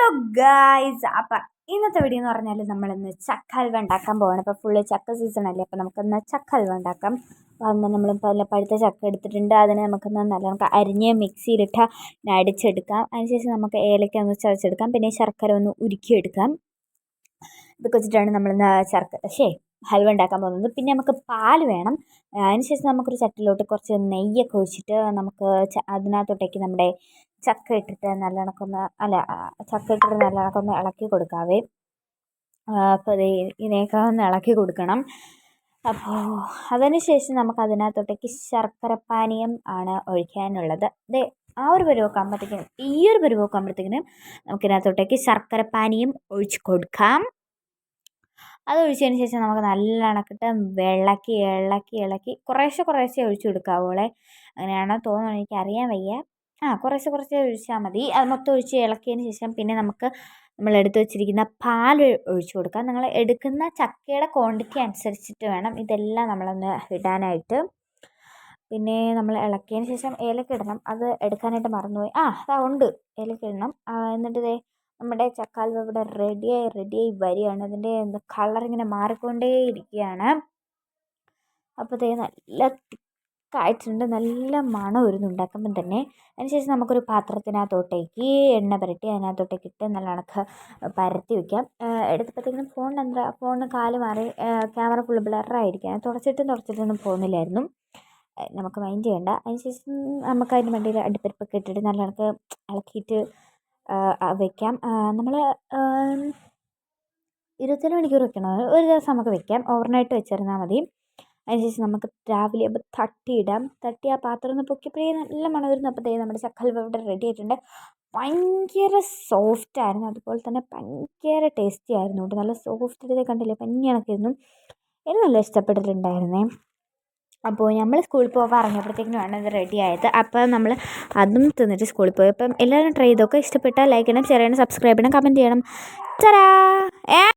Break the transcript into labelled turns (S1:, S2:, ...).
S1: Hello guys അപ്പം ഇന്നത്തെ video എന്ന് പറഞ്ഞാൽ നമ്മളിന്ന് ചക്ക ഹൽവ ഉണ്ടാക്കാൻ പോവാണ്. അപ്പോൾ ഫുള്ള് ചക്ക സീസൺ അല്ലേ? അപ്പോൾ നമുക്കൊന്ന് ചക്ക ഹൽവ ഉണ്ടാക്കാം. അപ്പോൾ അന്ന് നമ്മൾ പല പഴുത്ത ചക്ക എടുത്തിട്ടുണ്ട്. അതിനെ നമുക്കൊന്ന് നല്ല നമുക്ക് അരിഞ്ഞ് മിക്സിയിലിട്ട് അടിച്ചെടുക്കാം. അതിനുശേഷം നമുക്ക് ഏലക്ക ഒന്ന് ചതച്ചെടുക്കാം. പിന്നെ ശർക്കര ഒന്ന് ഉരുക്കിയെടുക്കാം. ഇതൊക്കെ വെച്ചിട്ടാണ് നമ്മളിന്ന് ശർക്കര ശേ ഹൽവ ഉണ്ടാക്കാൻ പോകുന്നത്. പിന്നെ നമുക്ക് പാൽ വേണം. അതിനുശേഷം നമുക്കൊരു ചട്ടിലോട്ട് കുറച്ച് നെയ്യൊക്കെ ഒഴിച്ചിട്ട് നമുക്ക് അതിനകത്തോട്ടേക്ക് നമ്മുടെ ചക്ക ഇട്ടിട്ട് നല്ലവണ്ണക്കൊന്ന് അല്ല ചക്ക ഇട്ടിട്ട് നല്ലവണ്ണക്കൊന്ന് ഇളക്കി കൊടുക്കാവേ. അപ്പോൾ ഇത് ഇതിനെയൊക്കെ ഒന്ന് ഇളക്കി കൊടുക്കണം. അപ്പോൾ അതിനുശേഷം നമുക്ക് അതിനകത്തോട്ടേക്ക് ശർക്കര പാനീയം ആണ് ഒഴിക്കാനുള്ളത്. ദേ ആ ഒരു പരുവൊക്കെ ആകുമ്പോഴത്തേക്കിനും ഈ ഒരു പരുവൊക്കെ ആകുമ്പോഴത്തേക്കിനും നമുക്കിതിനകത്തോട്ടേക്ക് ശർക്കര പാനീയം ഒഴിച്ച് കൊടുക്കാം. അത് ഒഴിച്ചതിന് ശേഷം നമുക്ക് നല്ല കണക്കിട്ട് ഇളക്കി ഇളക്കി ഇളക്കി. കുറേശ്ശെ കുറേശ്ശെ ഒഴിച്ച് കൊടുക്കാവോളെ അങ്ങനെയാണോ തോന്നുന്നത് എനിക്ക് അറിയാൻ വയ്യ. ആ കുറേശ്ശെ കുറേശ്ശെ ഒഴിച്ചാൽ മതി. അത് മൊത്തം ഒഴിച്ച് ഇളക്കിയതിന് ശേഷം പിന്നെ നമുക്ക് നമ്മൾ എടുത്ത് വെച്ചിരിക്കുന്ന പാൽ ഒഴിച്ച് കൊടുക്കാം നിങ്ങൾ എടുക്കുന്ന ചക്കയുടെ ക്വാണ്ടിറ്റി അനുസരിച്ചിട്ട് വേണം ഇതെല്ലാം നമ്മളൊന്ന് ഇടാനായിട്ട്. പിന്നെ നമ്മൾ ഇളക്കിയതിന് ശേഷം ഏലക്ക ഇടണം. അത് എടുക്കാനായിട്ട് മറന്നുപോയി. ആ അതാ ഉണ്ട്. ഏലക്ക ഇടണം. എന്നിട്ട് ഇതേ നമ്മുടെ ചക്കാൽവ ഇവിടെ റെഡിയായി റെഡിയായി വരികയാണ്. അതിന്റെ കളർ ഇങ്ങനെ മാറിക്കൊണ്ടേ ഇരിക്കുകയാണ് അപ്പോൾ തേ നല്ല തിക്കായിട്ടുണ്ട് നല്ല മണം വരുന്നു ഉണ്ടാക്കുമ്പം തന്നെ. അതിനുശേഷം നമുക്കൊരു പാത്രത്തിനകത്തോട്ടേക്ക് എണ്ണ പുരട്ടി അതിനകത്തോട്ടേക്ക് ഇട്ട് നല്ല കണക്ക് പരത്തി വയ്ക്കാം എടുത്തപ്പോഴത്തേക്കും ഫോണിന് എന്താ ഫോണിന് കാൽ മാറി ക്യാമറ ഫുള്ള് ബ്ലറായിരിക്കുകയാണ് തുടച്ചിട്ടും തുടച്ചിട്ടൊന്നും പോകുന്നില്ലായിരുന്നു. നമുക്ക് മൈൻഡ് ചെയ്യണ്ട. അതിനുശേഷം നമുക്ക് അതിന് വേണ്ടി അടിപ്പരിപ്പൊക്കെ ഇട്ടിട്ട് നല്ല കണക്ക് ഇളക്കിയിട്ട് വെക്കാം. നമ്മൾ ഇരുപത്തിനാല് മണിക്കൂർ വെക്കണം. ഒരു ദിവസം നമുക്ക് വെക്കാം. ഓവർനൈറ്റ് വെച്ചിരുന്നാൽ മതി. അതിനുശേഷം നമുക്ക് രാവിലെ ആകുമ്പോൾ തട്ടിയിടാം. തട്ടി ആ പാത്രം ഒന്ന് പൊക്കിയപ്പോഴേ നല്ല മണം വരുന്നു അപ്പോഴത്തേക്കും നമ്മുടെ ചക്കൽവ ഇവിടെ റെഡി ആയിട്ടുണ്ട്. ഭയങ്കര സോഫ്റ്റ് ആയിരുന്നു. അതുപോലെ തന്നെ ഭയങ്കര ടേസ്റ്റി ആയിരുന്നു കേട്ടോ. നല്ല സോഫ്റ്റ് ഇതേ കണ്ടില്ലേ? പഞ്ഞി കണക്കായിരുന്നു എനിക്ക് നല്ല ഇഷ്ടപ്പെട്ടിട്ടുണ്ടായിരുന്നേ. അപ്പോൾ നമ്മൾ സ്കൂളിൽ പോകാൻ ഇറങ്ങിയപ്പോഴത്തേക്കിനുമാണ് അത് റെഡി ആയത്. അപ്പോൾ നമ്മൾ അതും തിന്നിട്ട് സ്കൂളിൽ പോയി. അപ്പം എല്ലാവരും ട്രൈ ചെയ്തൊക്കെ ഇഷ്ടപ്പെട്ടാൽ ലൈക്ക് ചെയ്യണം ഷെയർ സബ്സ്ക്രൈബ് ചെയ്യണം കമന്റ് ചെയ്യണം. ചരാ ഏ?